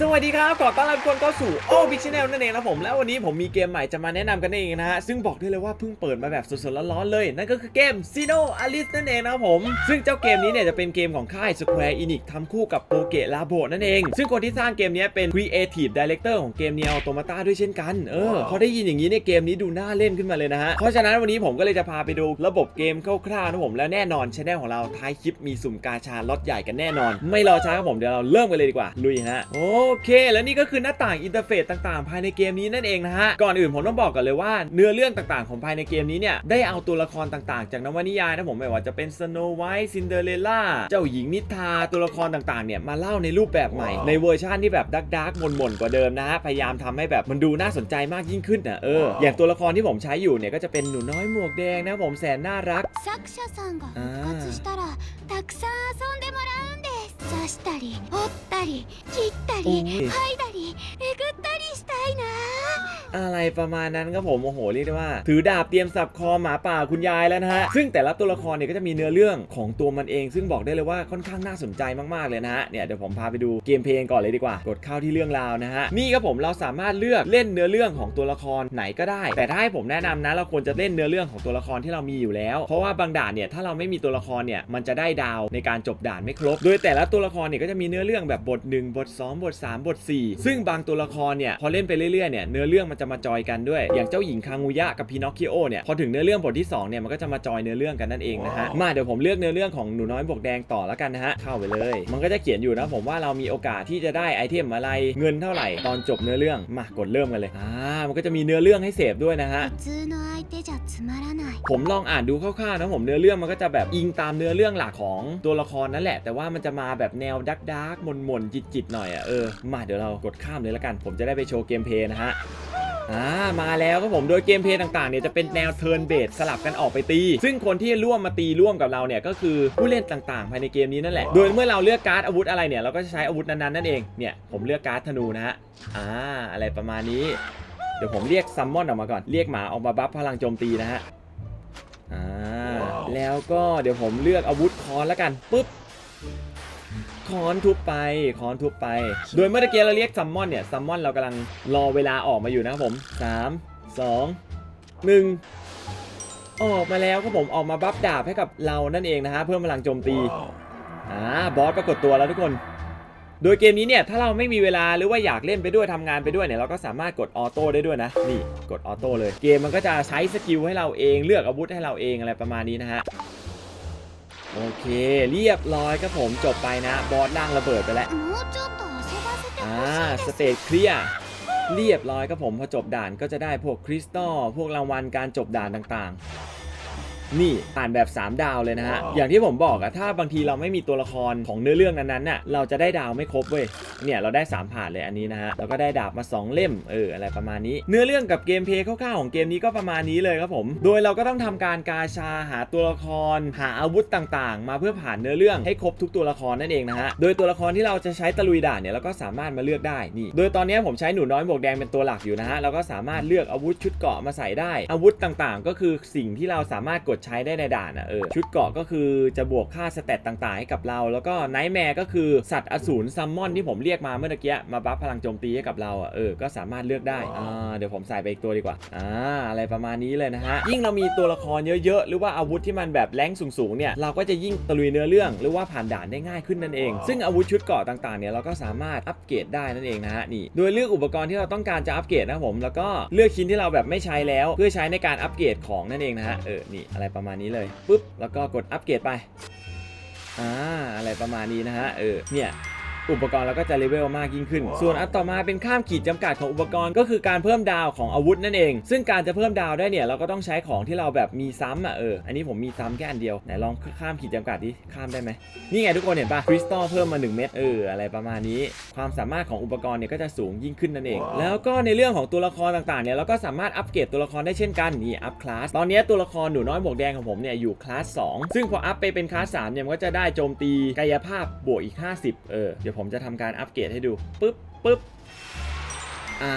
สวัสดีครับ ขอต้อนรับทุกคนเข้าสู่โอบิชแนลนั่นเองนะผม แล้ววันนี้ผมมีเกมใหม่จะมาแนะนำกันเองนะฮะ ซึ่งบอกได้เลยว่าเพิ่งเปิดมาแบบสดๆร้อนๆเลย นั่นก็คือเกม s i n o Alice นั่นเองนะครับผม ซึ่งเจ้าเกมนี้เนี่ยจะเป็นเกมของค่าย Square Enix ทำคู่กับโปเกะลาโบนั่นเอง ซึ่งคนที่สร้างเกมนี้เป็น Creative Director ของเกม Nier Automata ด้วยเช่นกัน เออ พอได้ยินอย่างนี้เนี่ยเกมนี้ดูน่าเล่นขึ้นมาเลยนะฮะ เพราะฉะนั้นวันนี้ผมก็เลยจะพาไปดูระบบเกมคร่าวๆนะผมแล้วแน่นอนช anel ของเราท้ายคลิปมีสุ่มกาชาล็อตใหญ่กันแน่นอน ไม่รอช้าครับผมเดี๋ยวเราเริ่มกันเลยดีกว่าลุยฮะโอเค แล้วนี่ก็คือหน้าต่างอินเทอร์เฟซต่างๆ ภายในเกมนี้นั่นเองนะฮะ ก่อนอื่นผมต้องบอกก่อนเลยว่าเนื้อเรื่องต่างๆของภายในเกมนี้เนี่ย ได้เอาตัวละครต่างๆ จากนวนิยายนะผมไม่ว่าจะเป็นสโนไวท์ซินเดอเรลล่าเจ้าหญิงนิทราตัวละครต่างๆเนี่ยมาเล่าในรูปแบบใหม่ ในเวอร์ชันที่แบบดักดักๆหม่นๆกว่าเดิมนะฮะพยายามทำให้แบบมันดูน่าสนใจมากยิ่งขึ้นนะเอออย่างตัวละครที่ผมใช้อยู่เนี่ยก็จะเป็นหนูน้อยหมวกแดงนะผมแสนน่ารัก 作者さんが復活したらたくさん遊んでもらうんです刺したり折ったり切ったりおい剥いだりえぐったりしたいな อะไรประมาณนั้นครับผมโอ้โหเรียกได้ว่า ถือดาบเตรียมสับคอหมาป่าคุณยายแล้วนะฮะ ซึ่งแต่ละตัวละครเนี่ยก็จะมีเนื้อเรื่องของตัวมันเอง ซึ่งบอกได้เลยว่าค่อนข้างน่าสนใจมากๆเลยนะฮะเนี่ยเดี๋ยวผมพาไปดูเกมเพลงก่อนเลยดีกว่า กดเข้าที่เรื่องราวนะฮะนี่ครับผมเราสามารถเลือกเล่นเนื้อเรื่องของตัวละครไหนก็ได้ แต่ถ้าให้ผมแนะนำนะเราควรจะเล่นเนื้อเรื่องของตัวละครที่เรามีอยู่แล้ว เพราะว่าบางด่านเนี่ยถ้าเราไม่มีตัวละครเนี่ยมันจะได้ดาวในการจบด่านไม่ครบ โดยแต่ละตัว ละครเนี่ยก็จะมีเนื้อเรื่องแบบบท 1 บท 2 บท 3 บท 4 ซึ่งบางตัวละครเนี่ยพอเล่นไปเรื่อยๆเนี่ยเนื้อเรื่องมันจะมาจอยกันด้วย อย่างเจ้าหญิงคางูยะกับพีนอคคิโอเนี่ยพอถึงเนื้อเรื่องบทที่2เนี่ยมันก็จะมาจอยเนื้อเรื่องกันนั่นเองนะฮะมาเดี๋ยวผมเลือกเนื้อเรื่องของหนูน้อยบกแดงต่อแล้วกันนะฮะเข้าไปเลย มันก็จะเขียนอยู่นะผมว่าเรามีโอกาสที่จะได้ไอเทมอะไรเงินเท่าไหร่ตอนจบเนื้อเรื่องมากดเริ่มกันเลยอ่ามันก็จะมีเนื้อเรื่องให้เสพด้วยนะฮะผมลองอ่านดูคร่าวๆนะผมเนื้อเรื่องมันก็จะแบบอิงตามเนื้อเรื่องหลักของตัวละครนั่นแหละ แต่ว่ามันจะมาแบบแนวดักดักๆมนๆจิตๆหน่อยอะเออมาเดี๋ยวเรากดข้ามเลยละกัน ผมจะได้ไปโชว์เกมเพลย์นะฮะอ่ามาแล้วครับผมโดยเกมเพลย์ต่างๆเนี่ยจะเป็นแนวเทิร์นเบสสลับกันออกไปตี ซึ่งคนที่ร่วมมาตีร่วมกับเราเนี่ยก็คือผู้เล่นต่างๆ ภายในเกมนี้นั่นแหละ โดยเมื่อเราเลือกการ์ดอาวุธอะไรเนี่ยเราก็จะใช้อาวุธนั้นๆนั่นเองเนี่ยผมเลือกการ์ดธนูนะฮะอ่าอะไรประมาณนี้ เดี๋ยวผมเรียกซัมมอนออกมาก่อนเรียกหมาออกมาบัฟพลังโจมตีนะฮะอ่าแล้วก็เดี๋ยวผมเลือกอาวุธคอนแล้วกันปุ๊บ คอนทุบไปคอนทุบไป โดยเมื่อตะเกียเราเรียกซัมมอนเนี่ยซัมมอนเรากำลังรอเวลาออกมาอยู่นะครับผม 3 2 1 ออกมาแล้วครับผมออกมาบัฟดาบให้กับเรานั่นเองนะฮะเพิ่มพลังโจมตีอ่าบอสปรากฏตัวแล้วทุกคน โดยเกมนี้เนี่ยถ้าเราไม่มีเวลาหรือว่าอยากเล่นไปด้วยทำงานไปด้วยเนี่ยเราก็สามารถกดออโต้ได้ด้วยนะนี่กดออโต้เลย เกมมันก็จะใช้สกิลให้เราเองเลือกอาวุธให้เราเองอะไรประมาณนี้นะฮะ โอเค เรียบร้อยครับผมจบไปนะ บอสล่างระเบิดไปแล้วอ่าสเตจเคลียร์เรียบร้อยครับผมพอจบด่านก็จะได้พวกคริสตัลพวกรางวัลการจบด่านต่างๆ นี่ผ่านแบบ 3 ดาวเลยนะฮะ อย่างที่ผมบอกอะถ้าบางทีเราไม่มีตัวละครของเนื้อเรื่องนั้นๆน่ะเราจะได้ดาวไม่ครบเว้ยเนี่ยเราได้ 3 ผ่านเลยอันนี้นะฮะแล้วก็ได้ดาบมา 2 เล่มเอออะไรประมาณนี้ เนื้อเรื่องกับเกมเพลย์คร่าวๆของเกมนี้ก็ประมาณนี้เลยครับผม โดยเราก็ต้องทำการกาชาหาตัวละคร หาอาวุธต่างๆ มาเพื่อผ่านเนื้อเรื่องให้ครบทุกตัวละครนั่นเองนะฮะโดยตัวละครที่เราจะใช้ตะลุยด่านเนี่ยเราก็สามารถมาเลือกได้นี่ โดยตอนนี้ผมใช้หนูน้อยหมวกแดงเป็นตัวหลักอยู่นะฮะเราก็สามารถเลือกอาวุธชุดเกราะมาใส่ได้อาวุธต่างๆ ก็คือสิ่งที่เราสามารถกดใช้ได้ในด่านอะเออชุดเกราะก็คือจะบวกค่าสเตตต่างๆให้กับเรา แล้วก็ไนท์แมร์ก็คือสัตว์อสูรซัมมอนที่ผมเรียกมาเมื่อตะกี้มาบัฟพลังโจมตีให้กับเราอะเออก็สามารถเลือกได้อ่าเดี๋ยวผมใส่ไปอีกตัวดีกว่าอ่าอะไรประมาณนี้เลยนะฮะยิ่งเรามีตัวละครเยอะๆ หรือว่าอาวุธที่มันแบบแรงสูงๆเนี่ยเราก็จะยิ่งตะลุยเนื้อเรื่อง หรือว่าผ่านด่านได้ง่ายขึ้นนั่นเอง ซึ่งอาวุธชุดเกราะต่างๆเนี่ยเราก็สามารถอัปเกรดได้นั่นเองนะฮะนี่โดยเลือกอุปกรณ์ที่เราต้องการจะอัปเกรดนะครับผมแล้วก็เลือกชิ้นที่เราแบบไม่ใช้แล้ว เพื่อใช้ในการอัปเกรดของนั่นเองนะฮะเออนี่อะไรประมาณนี้เลยปุ๊บแล้วก็กดอัปเกรดไปอ่าอะไรประมาณนี้นะฮะเออเนี่ย อุปกรณ์เราก็จะเลเวลมากยิ่งขึ้น ส่วนอันต่อมาเป็นข้ามขีดจำกัดของอุปกรณ์ ก็คือการเพิ่มดาวของอาวุธนั่นเอง ซึ่งการจะเพิ่มดาวได้เนี่ยเราก็ต้องใช้ของที่เราแบบมีซ้ำอะเออ อันนี้ผมมีซ้ำแค่อันเดียว ไหนลองข้ามขีดจำกัดดิ ข้ามได้ไหมนี่ไงทุกคนเห็นปะคริสตัลเพิ่มมา 1 เม็ด เออ อะไรประมาณนี้ ความสามารถของอุปกรณ์เนี่ยก็จะสูงยิ่งขึ้นนั่นเอง แล้วก็ในเรื่องของตัวละครต่างๆเนี่ยเราก็สามารถอัปเกรดตัวละครได้เช่นกัน นี่อัพคลาส ตอนนี้ตัวละครหนูน้อยหมวกแดงของผมเนี่ยอยู่คลาส2ซึ่งพออัพไปเป็นคลาส3เนี่ยมันก็จะได้โจมตีกายภาพบวกอีก 50 เออเดี๋ยวผมจะทำการอัปเกรดให้ดูปึ๊บปึ๊บ อ่า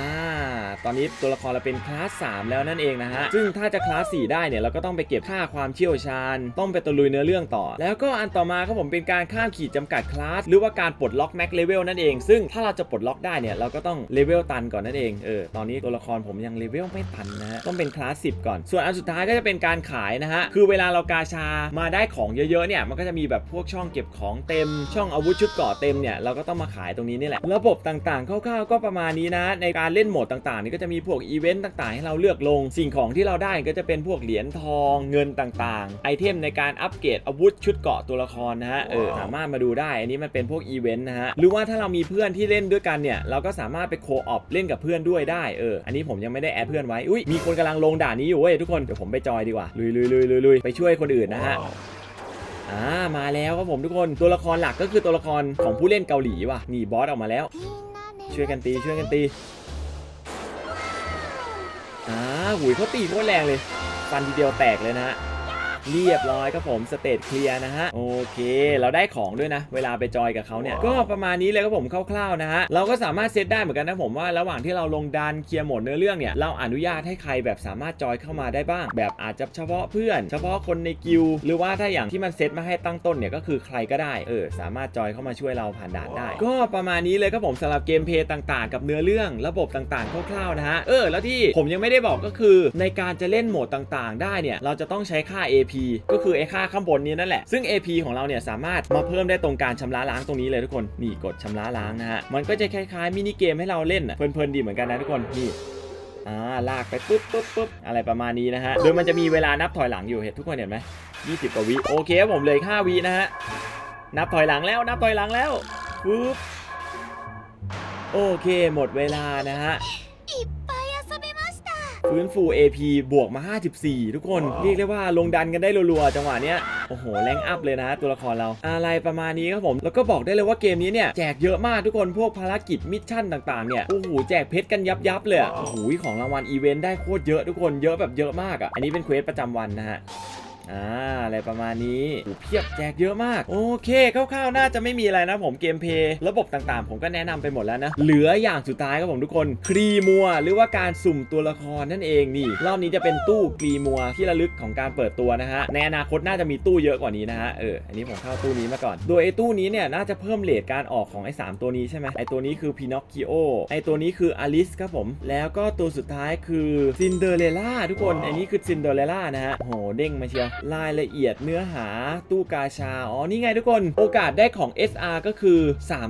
ตอนนี้ตัวละครเราเป็นคลาส 3 แล้วนั่นเองนะฮะ ซึ่งถ้าจะคลาส 4 ได้เนี่ยเราก็ต้องไปเก็บค่าความเชี่ยวชาญ ต้องไปตะลุยเนื้อเรื่องต่อ แล้วก็อันต่อมาครับผมเป็นการข้ามขีดจำกัดคลาส หรือว่าการปลดล็อกแม็กเลเวลนั่นเอง ซึ่งถ้าเราจะปลดล็อกได้เนี่ยเราก็ต้องเลเวลตันก่อนนั่นเอง เออ ตอนนี้ตัวละครผมยังเลเวลไม่ตันนะฮะ ต้องเป็นคลาส 10 ก่อน ส่วนอันสุดท้ายก็จะเป็นการขายนะฮะ คือเวลาเรากาชา มาได้ของเยอะๆเนี่ย มันก็จะมีแบบพวกช่องเก็บของเต็ม ช่องอาวุธชุดเกาะเต็มเนี่ย เราก็ต้องมาขายตรงนี้นี่แหละ ระบบต่างๆคร่าวๆก็ประมาณนี้นะในในการเล่นโหมดต่างๆนี่ก็จะมีพวกอีเวนต์ต่างๆ ให้เราเลือกลง สิ่งของที่เราได้ก็จะเป็นพวกเหรียญทองเงินต่างๆ ไอเทมในการอัปเกรดอาวุธชุดเกาะตัวละครนะฮะเออสามารถมาดูได้ อันนี้มันเป็นพวกอีเวนต์นะฮะหรือว่าถ้าเรามีเพื่อนที่เล่นด้วยกันเนี่ยเราก็สามารถไปโคออปเล่นกับเพื่อนด้วยได้เอออันนี้ผมยังไม่ได้แอดเพื่อนไว้อุ้ยมีคนกำลังลงด่านนี้อยู่เว้ยทุกคนเดี๋ยวผมไปจอยดีกว่าลุยลุยลุยลุยไปช่วยคนอื่นนะฮะอ่ามาแล้วครับผมทุกคนตัวละครหลักก็คือตัวละครของผู้เล่นเกาหลีว่ะนี่บอสออกมาแล้ว ช่วยกันตีช่วยกันตี หุยเขาตีโคตรแรงเลยฟันทีเดียวแตกเลยนะฮะ เรียบร้อยครับผมสเตจเคลียร์นะฮะโอเคเราได้ของด้วยนะ เวลาไปจอยกับเขาเนี่ยก็ประมาณนี้เลยครับผมคร่าวๆนะฮะเราก็สามารถเซตได้เหมือนกันนะผมว่าระหว่างที่เราลงดันเคลียร์โหมดเนื้อเรื่องเนี่ยเราอนุญาตให้ใครแบบสามารถจอยเข้ามาได้บ้าง แบบอาจจะเฉพาะเพื่อน เฉพาะคนในกิลด์หรือว่าถ้าอย่างที่มันเซตมาให้ตั้งต้นเนี่ยก็คือใครก็ได้เออสามารถจอยเข้ามาช่วยเราผ่านด่านได้ ก็ประมาณนี้เลยครับผมสำหรับเกมเพลย์ต่างๆ กับเนื้อเรื่องระบบต่างๆคร่าวๆนะฮะเออแล้วที่ผมยังไม่ได้บอกก็คือในการจะเล่นโหมดต่างๆ ได้เนี่ยเราจะต้องใช้ค่า AP ก็คือไอ้ค่าข้างบนนี้นั่นแหละ ซึ่ง AP ของเราเนี่ยสามารถมาเพิ่มได้ตรงการชำระล้างตรงนี้เลยทุกคน นี่กดชำระล้างนะฮะ มันก็จะคล้ายๆมินิเกมให้เราเล่นเพลินๆดีเหมือนกันนะทุกคน นี่อ่าลากไปปุ๊บปุ๊บปุ๊บอะไรประมาณนี้นะฮะ โดยมันจะมีเวลานับถอยหลังอยู่เห็นทุกคนเห็นไหม20กว่าวิ โอเคผมเลย5วินะฮะ นับถอยหลังแล้ว นับถอยหลังแล้วปุ๊บ โอเค หมดเวลานะฮะ ฟื้นฟู AP บวกมา 54 ทุกคนเรียกได้ว่าลงดันกันได้รัวๆจังหวะเนี้ยโอ้โหแรงอัพเลยนะ ตัวละครเราอะไรประมาณนี้ครับผม แล้วก็บอกได้เลยว่าเกมนี้เนี่ยแจกเยอะมากทุกคนพวกภารกิจมิชชั่นต่างๆเนี่ยโอ้โหแจกเพชรกันยับยับๆเลยอะโอ้โหของรางวัลอีเวนต์ได้โคตรเยอะทุกคนเยอะแบบเยอะมากอะอันนี้เป็นเควสประจำวันนะฮะ อ่าอะไรประมาณนี้โอ้เพียบแจกเยอะมาก โอเคคร่าวๆน่าจะไม่มีอะไรนะผมเกมเพย์ระบบต่างๆ ผมก็แนะนำไปหมดแล้วนะ เหลืออย่างสุดท้ายครับผมทุกคน ครีมัว หรือว่าการสุ่มตัวละครนั่นเองนี่ รอบนี้จะเป็นตู้ครีมัวที่ระลึกของการเปิดตัวนะฮะในอนาคตน่าจะมีตู้เยอะกว่านี้นะฮะเอออันนี้ผมเข้าตู้นี้มาก่อน โดยไอ้ตู้นี้เนี่ยน่าจะเพิ่มเลทการออกของไอ้สามตัวนี้ใช่ไหมไอ้ตัวนี้คือพินอคคิโอไอ้ตัวนี้คืออลิสครับผม แล้วก็ตัวสุดท้ายคือซินเดอเรล่าทุกคนอันนี้คือซินเดอเรล่านะฮะโหเด้งมาเชียวรายละเอียดเนื้อหาตู้กาชา อ๋อ นี่ไงทุกคน โอกาสได้ของ SR ก็คือ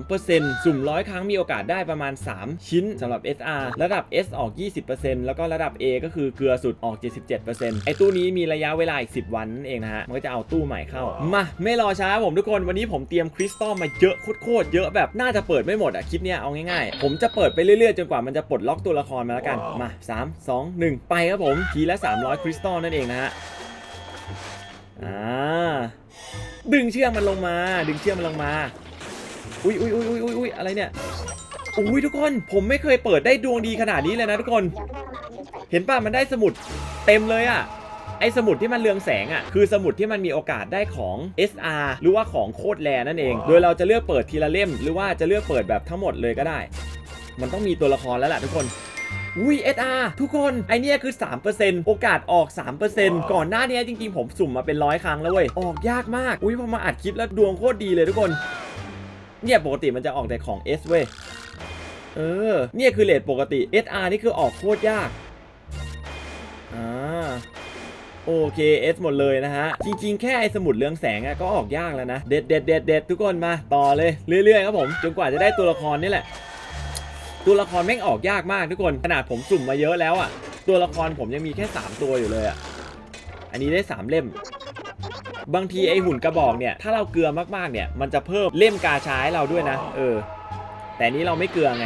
3%สุ่มร้อยครั้งมีโอกาสได้ประมาณ 3 ชิ้นสำหรับ SR ระดับ S ออก 20%แล้วก็ระดับ A ก็คือเกลือสุดออก 77%ไอตู้นี้มีระยะเวลาอีก 10 วันนั่นเองนะฮะ มันก็จะเอาตู้ใหม่เข้า มา ไม่รอช้าผมทุกคน วันนี้ผมเตรียมคริสตัลมาเยอะโคตรๆเยอะแบบน่าจะเปิดไม่หมดอะคลิปเนี้ยเอาง่ายๆ ผมจะเปิดไปเรื่อยๆ จนกว่ามันจะปลดล็อกตัวละครมาแล้วกัน มา 3 2 1 ไปครับผมทีละ 300 คริสตัลนั่นเองนะฮะ อ่าดึงเชือกมันลงมา ดึงเชือกมันลงมาอุ้ยอุ้ยอุ้ยอุ้ยอุ้ยอุ้ยอะไรเนี่ยอุ้ยทุกคนผมไม่เคยเปิดได้ดวงดีขนาดนี้เลยนะทุกคน เห็นป่ะมันได้สมุดเต็มเลยอะไอสมุดที่มันเรืองแสงอะคือสมุดที่มันมีโอกาสได้ของ SR หรือว่าของโคตรแรนั่นเอง โดยเราจะเลือกเปิดทีละเล่ม หรือว่าจะเลือกเปิดแบบทั้งหมดเลยก็ได้ มันต้องมีตัวละครแล้วล่ะทุกคน อุ้ย SR ทุกคนไอเนี้ยคือ 3%โอกาสออก 3%ก่อนหน้านี้จริงๆ ผมสุ่มมาเป็นร้อยครั้งแล้วเว้ย ออกยากมาก อุ้ยพอมาอัดคลิปแล้วดวงโคตรดีเลยทุกคน เนี่ยปกติมันจะออกแต่ของ S เว้ย เออ เนี่ยคือเลทปกติ SR นี่คือออกโคตรยากอ่าโอเค S หมดเลยนะฮะ จริงๆ แค่ไอ้สมุดเรืองแสงอะก็ออกยากแล้วนะ เด็ดเด็ดเด็ดเด็ดทุกคนมา ต่อเลย เรื่อยๆ ครับผม จนกว่าจะได้ตัวละครนี่แหละ ตัวละครแม่งออกยากมากทุกคนขนาดผมสุ่มมาเยอะแล้วอะตัวละครผมยังมีแค่ 3 ตัวอยู่เลยอะอันนี้ได้ 3 เล่ม บางทีไอหุ่นกระบอกเนี่ยถ้าเราเกลือมากๆเนี่ยมันจะเพิ่มเล่มกาชาให้เราด้วยนะ เออ แต่นนี้เราไม่เกลือไง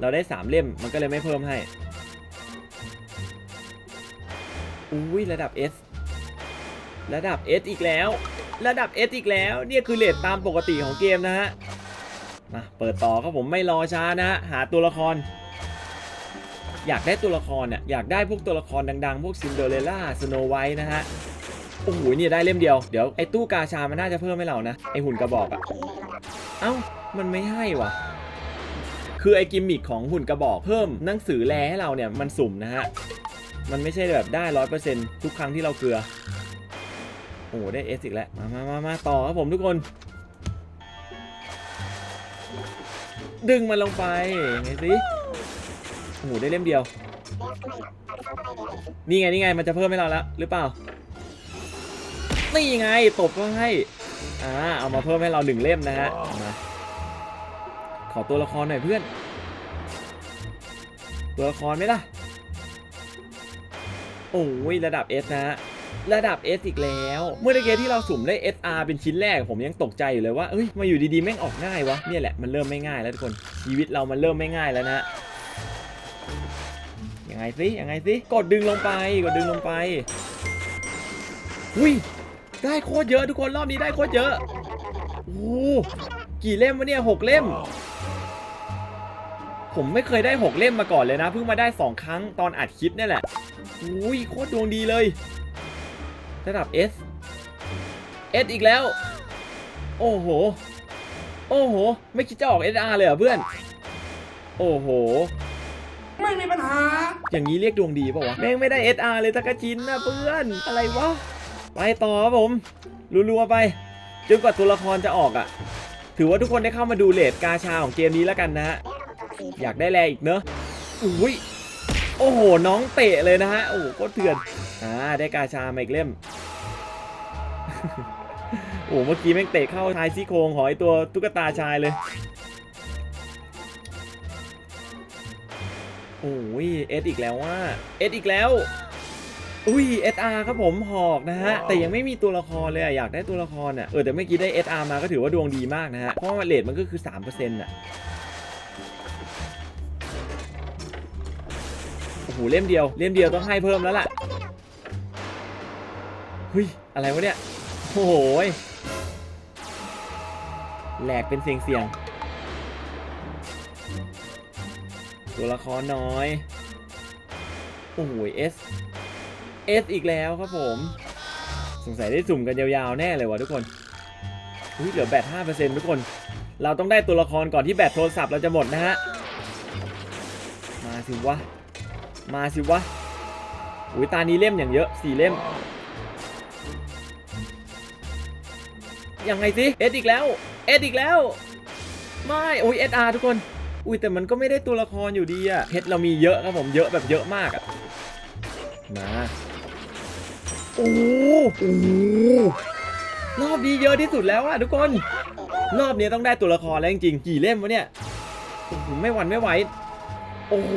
เราได้ 3 เล่มมันก็เลยไม่เพิ่มให้อุ้ยระดับ S ระดับ S อีกแล้ว ระดับ S อีกแล้วเนี่ยคือเลทตามปกติของเกมนะฮะ มาเปิดต่อครับผมไม่รอช้านะฮะหาตัวละคร อยากได้ตัวละครเนี่ยอยากได้พวกตัวละครดังๆ พวกซินเดอเรลล่าสโนไวท์นะฮะโอ้โหเนี่ยได้เล่มเดียวเดี๋ยวไอ้ตู้กาชามันน่าจะเพิ่มให้เรานะไอ้หุ่นกระบอกอะเอ้ามันไม่ให้ว่ะคือไอ้กิมมิคของหุ่นกระบอกเพิ่มหนังสือแลให้เราเนี่ยมันสุ่มนะฮะมันไม่ใช่แบบได้ร้อยเปอร์เซ็นต์ทุกครั้งที่เราเกลือโอ้โหได้เอสอีกแล้วมามามามาต่อครับผมทุกคน ดึงมันลงไปไงสิโอ้โหได้เล่มเดียว นี่ไงนี่ไงมันจะเพิ่มให้เราแล้วหรือเปล่า นี่ไงตบก็ให้ อ่าเอามาเพิ่มให้เราหนึ่งเล่มนะฮะมาขอตัวละครหน่อยเพื่อน ตัวละครไหมล่ะ โอ้ยระดับ S นะฮะ ระดับ S อีกแล้ว เมื่อตะเกี้ที่เราสุ่มได้ SR เป็นชิ้นแรกผมยังตกใจอยู่เลยว่าเอ้ยมาอยู่ดีๆแม่งออกง่ายวะเนี่ยแหละมันเริ่มไม่ง่ายแล้วทุกคนชีวิตเรามันเริ่มไม่ง่ายแล้วนะฮะยังไงสิยังไงสิกดดึงลงไปกดดึงลงไปอุ้ยได้โคตรเยอะทุกคนรอบนี้ได้โคตรเยอะโอ้โหกี่เล่มวะเนี่ยหกเล่ม ผมไม่เคยได้6เล่มมาก่อนเลยนะเพิ่งมาได้2ครั้งตอนอัดคลิปเนี่ยแหละอุ้ยโคตรดวงดีเลย ระดับ S S อีกแล้ว โอ้โห โอ้โห ไม่คิดจะออก SR เลยเหรอเพื่อน โอ้โห ไม่มีปัญหา อย่างนี้เรียกดวงดีเปล่าวะ แม่งไม่ได้ SR เลยตะกะจินนะเพื่อน อะไรวะ ไปต่อครับผม รัวๆไป จนกว่าตัวละครจะออกอะ่ะ ถือว่าทุกคนได้เข้ามาดูเลทกาชาของเกมนี้แล้วกันนะฮะ อยากได้แรอีกเนอะอุ้ย โอ้โห น้องเตะเลยนะฮะ โอ้โหโคตรเถื่อน อ่า ได้กาชามาอีกเล่ม โอ้โหเมื่อกี้แม่งเตะเข้าชายซี่โครงของไอตัวตุ๊กตาชายเลย โอ้ยเอสอีกแล้วว่าเอสอีกแล้ว อุ้ย SR ครับผมหอกนะฮะ แต่ยังไม่มีตัวละครเลยอะอยากได้ตัวละครอะเออแต่เมื่อกี้ได้ SR มาก็ถือว่าดวงดีมากนะฮะ เพราะว่าเลทมันก็คือ3%อะ อ้โหเล่มเดียว เล่มเดียวต้องให้เพิ่มแล้วล่ะเฮ้ยอะไรวะเนี่ยโอ้โหแหลกเป็นเสียงเสียงตัวละครน้อย โอ้โหเอสเอสอีกแล้วครับผม สงสัยได้สุ่มกันยาวๆ แน่เลยวะทุกคนอุ้ยเหลือแบต5%ทุกคน เราต้องได้ตัวละครก่อนที่แบตโทรศัพท์เราจะหมดนะฮะ มาสิวะ มาสิวะอุ้ยตานี้เล่มอย่างเยอะสี่เล่ม ยังไงสิเอสอีกแล้ว เอสอีกแล้ว ไม่โอ้ยเอสอาร์ทุกคน อุ้ยแต่มันก็ไม่ได้ตัวละครอยู่ดีอะเพชรเรามีเยอะครับผมเยอะแบบเยอะมากอะมาโอ้โหรอบนี้เยอะที่สุดแล้วอะทุกคน รอบนี้ต้องได้ตัวละครแล้วจริงๆกี่เล่มวะเนี่ยโอ้โหไม่หวั่นไม่ไหว โอ้โห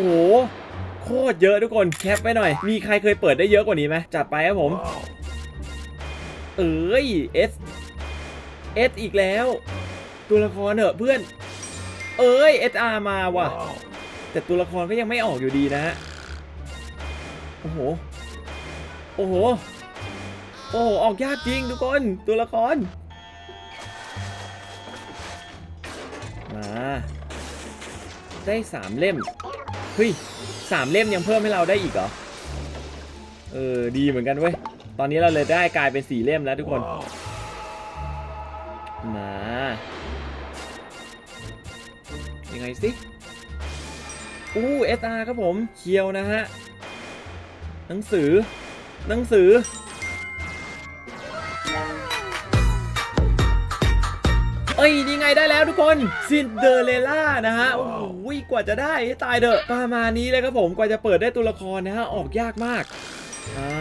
โคตรเยอะทุกคนแคปไปหน่อย มีใครเคยเปิดได้เยอะกว่านี้ไหมจัดไปครับผม เอ้ย S S อีกแล้ว ตัวละครเหอะเพื่อน เอ้ย SR มาว่ะ แต่ตัวละครก็ยังไม่ออกอยู่ดีนะฮะโอ้โห โอ้โห โอ้โห ออกยากจริงทุกคนตัวละคร มา ได้สามเล่ม เฮ้ย สามเล่มยังเพิ่มให้เราได้อีกเหรอ เออ ดีเหมือนกันเว้ย ตอนนี้เราเลยได้กลายเป็นสี่เล่มแล้วทุกคน มา ยังไงสิ อู้ SR ครับผม เคียวนะฮะ หนังสือ หนังสือ อ้ยนี่ไงได้แล้วทุกคนซินเดอเรล่านะฮะโอ้โหกว่าจะได้ให้ตายเถอะประมาณนี้เลยครับผมกว่าจะเปิดได้ตัวละครนะฮะออกยากมากอ่า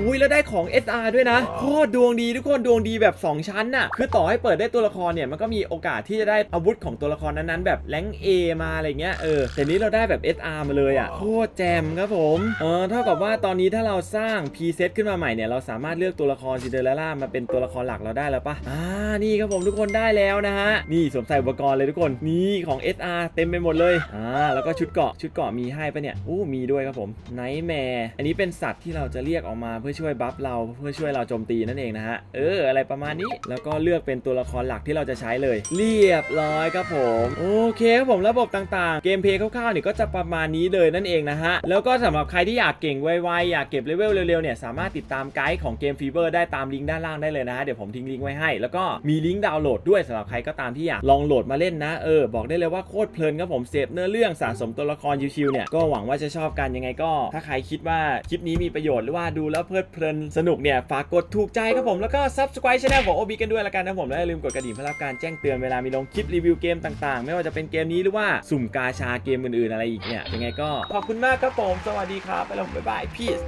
หุยแล้วได้ของ SR ด้วยนะโคตรดวงดีทุกคนดวงดีแบบ 2 ชั้นน่ะ คือต่อให้เปิดได้ตัวละครเนี่ยมันก็มีโอกาสที่จะได้อาวุธของตัวละครนั้นๆ แบบแรงเอมาอะไรเงี้ยเออแต่นี้เราได้แบบ SR มาเลยอะโคตรแจมครับผมเออเท่ากับว่าตอนนี้ถ้าเราสร้าง P set ขึ้นมาใหม่เนี่ยเราสามารถเลือกตัวละครซินเดอเรลล่ามาเป็นตัวละครหลักเราได้แล้วปะอ่านี่ครับผมทุกคนได้แล้วนะฮะนี่สวมใส่อุปกรณ์เลยทุกคนนี่ของ SR เต็มไปหมดเลยอ่าแล้วก็ชุดเกราะชุดเกราะมีให้ปะเนี่ยอู้มีด้วยครับผมไนท์แมร์อันนี้เป็นสัตว์ที่เราจะเรียกออกมาเพื่อช่วยบัฟเราเพื่อช่วยเราโจมตีนั่นเองนะฮะเอออะไรประมาณนี้แล้วก็เลือกเป็นตัวละครหลักที่เราจะใช้เลย เรียบร้อยครับผมโอเคครับผมระบบต่างๆ เกมเพลย์คร่าวๆเนี่ยก็จะประมาณนี้เลยนั่นเองนะฮะแล้วก็สำหรับใครที่อยากเก่งไวๆอยากเก็บเลเวลเร็วๆเนี่ยสามารถติดตามไกด์ของเกมฟีเวอร์ได้ตามลิงก์ด้านล่างได้เลยนะฮะเดี๋ยวผมทิ้งลิงก์ไว้ให้ แล้วก็มีลิงก์ดาวน์โหลดด้วยสำหรับใครก็ตามที่อยากลองโหลดมาเล่นนะเออบอกได้เลยว่าโคตรเพลินครับผมเสพเนื้อเรื่องสะสมตัวละครชิวๆเนี่ยก็หวังว่าจะชอบกันยังไงก็ ถ้าใครคิดว่าคลิปนี้มีประโยชน์หรือว่าดูแล้วเพลิดเพลินสนุกเนี่ยฝากกดถูกใจครับผมแล้วก็ subscribe channel ของ OB กันด้วยละกันนะผมและอย่าลืมกดกระดิ่งเพื่อรับการแจ้งเตือนเวลามีลงคลิปรีวิวเกมต่างๆ ไม่ว่าจะเป็นเกมนี้หรือว่าสุ่มกาชาเกมอื่นๆอะไรอีกเนี่ยยังไงก็ขอบคุณมากครับผมสวัสดีครับไปแล้วบ๊ายบายพีซ